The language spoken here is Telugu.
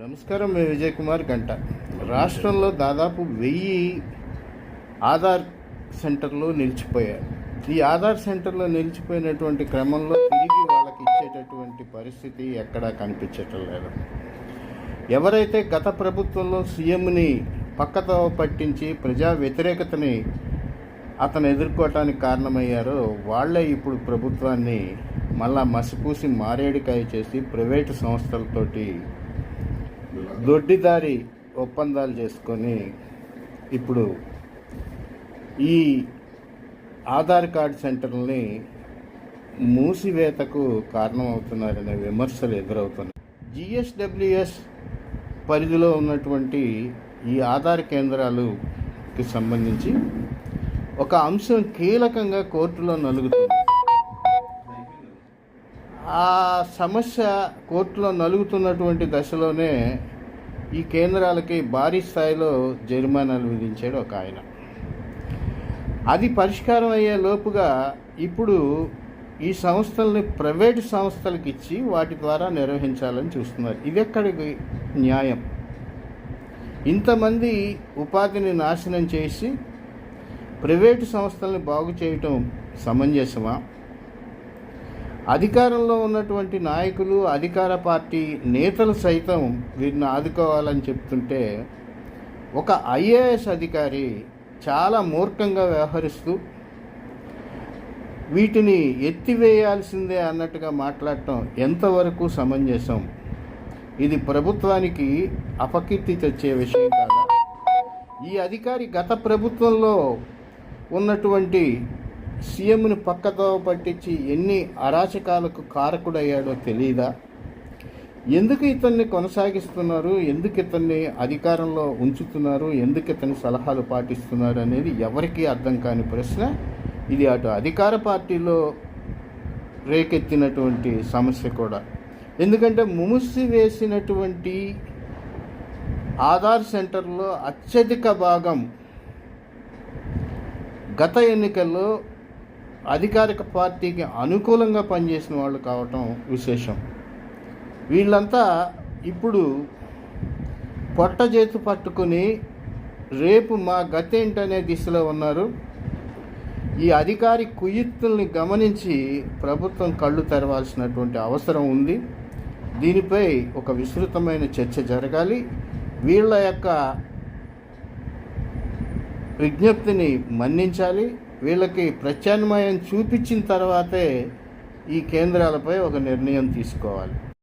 నమస్కారం మేము విజయ్ కుమార్ గంట. రాష్ట్రంలో దాదాపు వెయ్యి ఆధార్ సెంటర్లు నిలిచిపోయాయి. ఈ ఆధార్ సెంటర్లో నిలిచిపోయినటువంటి క్రమంలో తిరిగి వాళ్ళకి ఇచ్చేటటువంటి పరిస్థితి ఎక్కడా కనిపించటం లేదు. ఎవరైతే గత ప్రభుత్వంలో సీఎంని పక్కతో పట్టించి ప్రజా వ్యతిరేకతని అతను ఎదుర్కోవటానికి కారణమయ్యారో వాళ్ళే ఇప్పుడు ప్రభుత్వాన్ని మళ్ళా మసిపూసి మారేడికాయ చేసి ప్రైవేటు సంస్థలతోటి దొడ్డిదారి ఒప్పందాలు చేసుకొని ఇప్పుడు ఈ ఆధార్ కార్డ్ సెంటర్ని మూసివేతకు కారణమవుతున్నారనే విమర్శలు ఎదురవుతున్నాయి. జిఎస్డబ్ల్యూఎస్ పరిధిలో ఉన్నటువంటి ఈ ఆధార్ కేంద్రాలుకి సంబంధించి ఒక అంశం కీలకంగా కోర్టులో నలుగుతుంది. ఆ సమస్య కోర్టులో నలుగుతున్నటువంటి దశలోనే ఈ కేంద్రాలకి భారీ స్థాయిలో జరిమానాలు విధించాడు ఒక ఆయన. అది పరిష్కారం అయ్యే లోపుగా ఇప్పుడు ఈ సంస్థల్ని ప్రైవేటు సంస్థలకు ఇచ్చి వాటి ద్వారా నిర్వహించాలని చూస్తున్నారు. ఇది ఎక్కడికి న్యాయం? ఇంతమంది ఉపాధిని నాశనం చేసి ప్రైవేటు సంస్థల్ని బాగు చేయటం సమంజసమా? అధికారంలో ఉన్నటువంటి నాయకులు అధికార పార్టీ నేతలు సైతం వీరిని ఆదుకోవాలని చెప్తుంటే ఒక ఐఏఎస్ అధికారి చాలా మూర్ఖంగా వ్యవహరిస్తూ వీటిని ఎత్తివేయాల్సిందే అన్నట్టుగా మాట్లాడటం ఎంతవరకు సమంజసం? ఇది ప్రభుత్వానికి అపకీర్తి తెచ్చే విషయం కాదా? ఈ అధికారి గత ప్రభుత్వంలో ఉన్నటువంటి సీఎంను పక్కతో పట్టించి ఎన్ని అరాచకాలకు కారకుడయ్యాడో తెలియదా ఎందుకు ఇతన్ని కొనసాగిస్తున్నారు? ఎందుకు ఇతన్ని అధికారంలో ఉంచుతున్నారు? ఎందుకు ఇతని సలహాలు పాటిస్తున్నారు అనేది ఎవరికీ అర్థం కాని ప్రశ్న. ఇది అటు అధికార పార్టీలో రేకెత్తినటువంటి సమస్య కూడా. ఎందుకంటే ముముసి వేసినటువంటి ఆధార్ సెంటర్లో అత్యధిక భాగం గత ఎన్నికల్లో అధికారిక పార్టీకి అనుకూలంగా పనిచేసిన వాళ్ళు కావటం విశేషం. వీళ్ళంతా ఇప్పుడు పొట్ట చేతు పట్టుకుని రేపు మా గతేంటనే దిశలో ఉన్నారు. ఈ అధికారి కుయుక్తుల్ని గమనించి ప్రభుత్వం కళ్ళు తెరవాల్సినటువంటి అవసరం ఉంది. దీనిపై ఒక విస్తృతమైన చర్చ జరగాలి. వీళ్ళ యొక్క విజ్ఞప్తిని మన్నించాలి. వీళ్ళకి ప్రత్యామ్నాయం చూపించిన తర్వాతే ఈ కేంద్రాలపై ఒక నిర్ణయం తీసుకోవాలి.